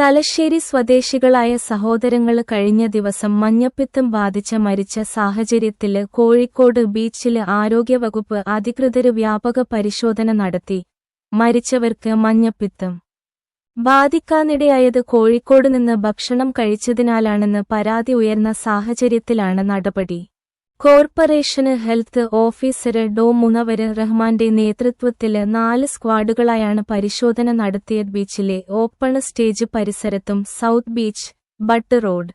തലശ്ശേരി സ്വദേശികളായ സഹോദരങ്ങൾ കഴിഞ്ഞ ദിവസം മഞ്ഞപ്പിത്തം ബാധിച്ച മരിച്ച സാഹചര്യത്തിൽ കോഴിക്കോട് ബീച്ചിൽ ആരോഗ്യവകുപ്പ് അധികൃതർ വ്യാപക പരിശോധന നടത്തി. മരിച്ചവർക്ക് മഞ്ഞപ്പിത്തം. ബാധിക്കാനിടയായത് കോഴിക്കോട് നിന്ന് ഭക്ഷണം കഴിച്ചതിനാലാണെന്ന് പരാതി ഉയർന്ന സാഹചര്യത്തിലാണ് നടപടി. കോർപ്പറേഷന് ഹെൽത്ത് ഓഫീസര് ഡോ മുനവര് റഹ്മാന്റെ നേതൃത്വത്തിൽ നാല് സ്ക്വാഡുകളായാണ് പരിശോധന നടത്തിയ ബീച്ചിലെ ഓപ്പൺ സ്റ്റേജ് പരിസരത്തും South Beach Butt Road.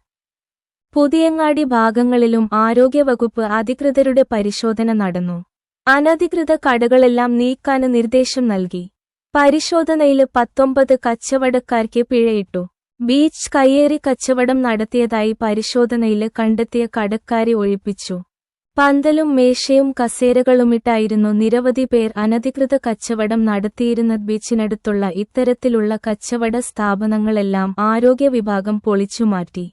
Puthiyangadi ഭാഗങ്ങളിലും ആരോഗ്യവകുപ്പ് അധികൃതരുടെ പരിശോധന നടന്നു. അനധികൃത കടകളെല്ലാം നീക്കാന് നിർദ്ദേശം നൽകി. പരിശോധനയിൽ പത്തൊമ്പത് കച്ചവടക്കാർക്ക് പിഴയിട്ടു. ബീച്ച് കയ്യേറി കച്ചവടം നടത്തിയതായി പരിശോധനയിൽ കണ്ടെത്തിയ കടക്കാരെ ഒഴിപ്പിച്ചു. പന്തലും മേശയും കസേരകളുമിട്ടായിരുന്നു നിരവധി പേർ അനധികൃത കച്ചവടം നടത്തിയിരുന്ന ബീച്ചിനടുത്തുള്ള ഇത്തരത്തിലുള്ള കച്ചവട സ്ഥാപനങ്ങളെല്ലാം ആരോഗ്യ വിഭാഗം പൊളിച്ചുമാറ്റി.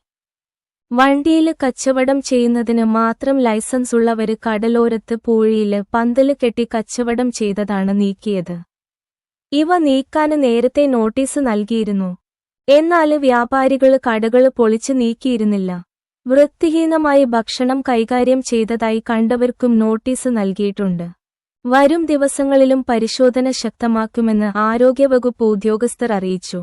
വണ്ടിയിൽ കച്ചവടം ചെയ്യുന്നതിന് മാത്രം ലൈസൻസ് ഉള്ളവര് കടലോരത്ത് പൂഴിയിൽ പന്തൽ കെട്ടി കച്ചവടം ചെയ്തതാണ് നീക്കിയത്. ഇവ നീക്കാന് നേരത്തെ നോട്ടീസ് നൽകിയിരുന്നു. എന്നാൽ വ്യാപാരികൾ കടകൾ പൊളിച്ചു നീക്കിയിരുന്നില്ല. വൃത്തിഹീനമായി ഭക്ഷണം കൈകാര്യം ചെയ്തതായി കണ്ടവർക്കും നോട്ടീസ് നൽകിയിട്ടുണ്ട്. വരും ദിവസങ്ങളിലും പരിശോധന ശക്തമാക്കുമെന്ന് ആരോഗ്യവകുപ്പ് ഉദ്യോഗസ്ഥർ അറിയിച്ചു.